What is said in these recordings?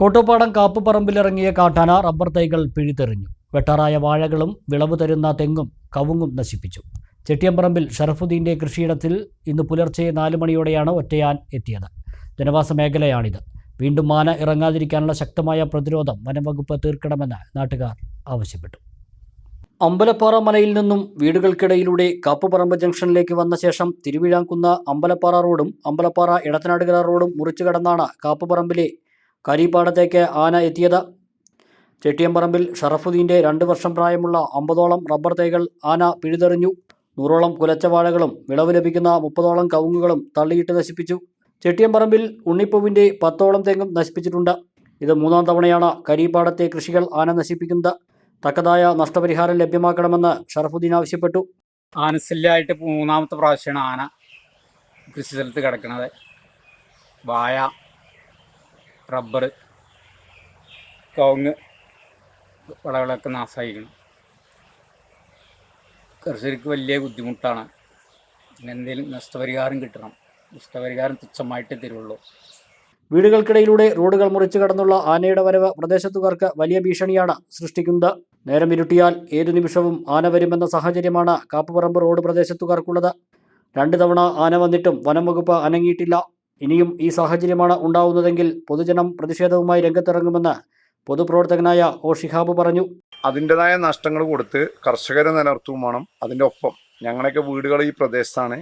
കോട്ടുപാടം കാപ്പുപറമ്പിലിറങ്ങിയ കാട്ടാന റബ്ബർ തൈകൾ പിഴുതെറിഞ്ഞു. വെട്ടാറായ വാഴകളും വിളവ് തരുന്ന തെങ്ങും കവുങ്ങും നശിപ്പിച്ചു. ചെട്ടിയമ്പറമ്പിൽ ഷറഫുദ്ദീന്റെ കൃഷിയിടത്തിൽ ഇന്ന് പുലർച്ചെ നാല് മണിയോടെയാണ് ഒറ്റയാൻ എത്തിയത്. ജനവാസ മേഖലയാണിത്. വീണ്ടും മാന ഇറങ്ങാതിരിക്കാനുള്ള ശക്തമായ പ്രതിരോധം വനംവകുപ്പ് തീർക്കണമെന്ന് നാട്ടുകാർ ആവശ്യപ്പെട്ടു. അമ്പലപ്പാറ മലയിൽ നിന്നും വീടുകൾക്കിടയിലൂടെ കാപ്പുപറമ്പ് ജംഗ്ഷനിലേക്ക് വന്ന ശേഷം തിരുവിഴാംകുന്ന അമ്പലപ്പാറ റോഡും അമ്പലപ്പാറ ഇടത്തനാടുകര റോഡും മുറിച്ചു കടന്നാണ് കാപ്പുപറമ്പിലെ കരിപ്പാടത്തേക്ക് ആന എത്തിയത്. ചെട്ടിയമ്പറമ്പിൽ ഷറഫുദ്ദീന്റെ രണ്ട് വർഷം പ്രായമുള്ള അമ്പതോളം റബ്ബർ തൈകൾ ആന പിഴുതെറിഞ്ഞു. നൂറോളം കുലച്ചവാഴകളും വിളവ് ലഭിക്കുന്ന മുപ്പതോളം കവുങ്ങുകളും തള്ളിയിട്ട് നശിപ്പിച്ചു. ചെട്ടിയമ്പറമ്പിൽ ഉണ്ണിപ്പൂവിന്റെ പത്തോളം തെങ്ങും നശിപ്പിച്ചിട്ടുണ്ട്. ഇത് മൂന്നാം തവണയാണ് കരിപ്പാടത്തെ കൃഷികൾ ആന നശിപ്പിക്കുന്നത്. തക്കതായ നഷ്ടപരിഹാരം ലഭ്യമാക്കണമെന്ന് ഷറഫുദ്ദീൻ ആവശ്യപ്പെട്ടു. ആനസില്ലായിട്ട് മൂന്നാമത്തെ പ്രാവശ്യമാണ് ആന കൃഷി സ്ഥലത്ത് കിടക്കുന്നത്. വായ റബ്ബർ കവുങ്ങ് വിളകളൊക്കെ നാശമായിരിക്കണം കർഷകർക്ക് വലിയ ബുദ്ധിമുട്ടാണ്. പിന്നെ എന്തെങ്കിലും നഷ്ടപരിഹാരം കിട്ടണം. നഷ്ടപരിഹാരം തുച്ഛമായിട്ട് തരുള്ളൂ. വീടുകൾക്കിടയിലൂടെ റോഡുകൾ മുറിച്ചു കടന്നുള്ള ആനയുടെ വരവ് പ്രദേശത്തുകാർക്ക് വലിയ ഭീഷണിയാണ് സൃഷ്ടിക്കുന്നത്. നേരം ഇരുട്ടിയാൽ ഏതു നിമിഷവും ആന വരുമെന്ന സാഹചര്യമാണ് കാപ്പുപറമ്പ് റോഡ് പ്രദേശത്തുകാർക്കുള്ളത്. രണ്ടു തവണ ആന വന്നിട്ടും വനം വകുപ്പ് അനങ്ങിയിട്ടില്ല. ഇനിയും ഈ സാഹചര്യമാണ് ഉണ്ടാവുന്നതെങ്കിൽ പൊതുജനം പ്രതിഷേധവുമായി രംഗത്തിറങ്ങുമെന്ന് പൊതുപ്രവർത്തകനായ ഒ ഷിഹാബ് പറഞ്ഞു. അതിന്റെതായ നഷ്ടങ്ങൾ കൊടുത്ത് കർഷകരെ നിലനിർത്തും വേണം. അതിന്റെ ഒപ്പം ഞങ്ങളൊക്കെ വീടുകൾ ഈ പ്രദേശത്താണ്.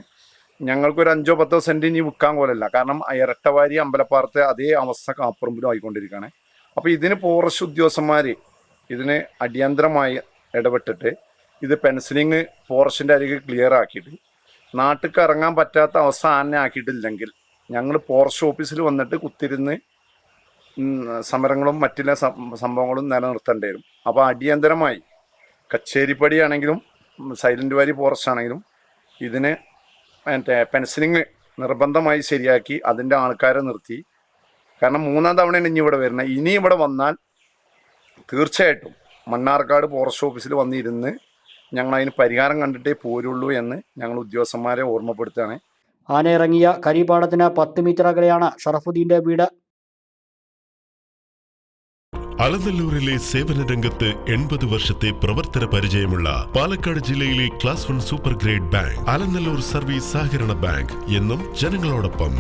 ഞങ്ങൾക്കൊരു അഞ്ചോ പത്തോ സെന്റ് ഇനി വിൽക്കാൻ പോലല്ല കാരണം ഇരട്ടവാരി അമ്പലപ്പാറത്തെ അതേ അവസ്ഥ കാപ്പുറമ്പിലും ആയിക്കൊണ്ടിരിക്കുകയാണ്. അപ്പോൾ ഇതിന് ഫോറസ്റ്റ് ഉദ്യോഗസ്ഥന്മാർ ഇതിന് അടിയന്തരമായി ഇടപെട്ടിട്ട് ഇത് പെൻസിലിങ് ഫോറസ്റ്റിന്റെ അരികെ ക്ലിയർ ആക്കിയിട്ട് നാട്ടിൽ ഇറങ്ങാൻ പറ്റാത്ത അവസ്ഥ ആനെ ആക്കിയിട്ടില്ലെങ്കിൽ ഞങ്ങൾ ഫോറസ്റ്റ് ഓഫീസിൽ വന്നിട്ട് കുത്തിരുന്ന് സമരങ്ങളും മറ്റുള്ള സംഭവങ്ങളും നിലനിർത്തേണ്ടി വരും. അപ്പോൾ അടിയന്തരമായി കച്ചേരിപ്പടിയാണെങ്കിലും ആണെങ്കിലും സൈലന്റ് വാലി ഫോറസ്റ്റ് ആണെങ്കിലും ഇതിന് മറ്റേ പെൻസിലിങ് നിർബന്ധമായി ശരിയാക്കി അതിന്റെ ആൾക്കാരെ നിർത്തി. കാരണം മൂന്നാം തവണയാണ് ഇനി ഇവിടെ വരുന്നത്. ഇനി ഇവിടെ വന്നാൽ തീർച്ചയായിട്ടും മണ്ണാർക്കാട് ഫോറസ്റ്റ് ഓഫീസിൽ വന്നിരുന്ന് ഞങ്ങൾ അതിന് പരിഹാരം കണ്ടിട്ടേ പോരുള്ളൂ എന്ന് ഞങ്ങൾ ഉദ്യോഗസ്ഥന്മാരെ ഓർമ്മപ്പെടുത്തുകയാണ്. ആന ഇറങ്ങിയ കരിപ്പാടത്തിന് പത്ത് മീറ്റർ അകലെയാണ് ഷറഫുദ്ദീന്റെ വീട്. അലനല്ലൂരിലെ സേവന രംഗത്ത് എൺപത് വർഷത്തെ പ്രവർത്തന പരിചയമുള്ള പാലക്കാട് ജില്ലയിലെ class one super grade bank Alanallur service സഹകരണ ബാങ്ക് എന്നും ജനങ്ങളോടൊപ്പം.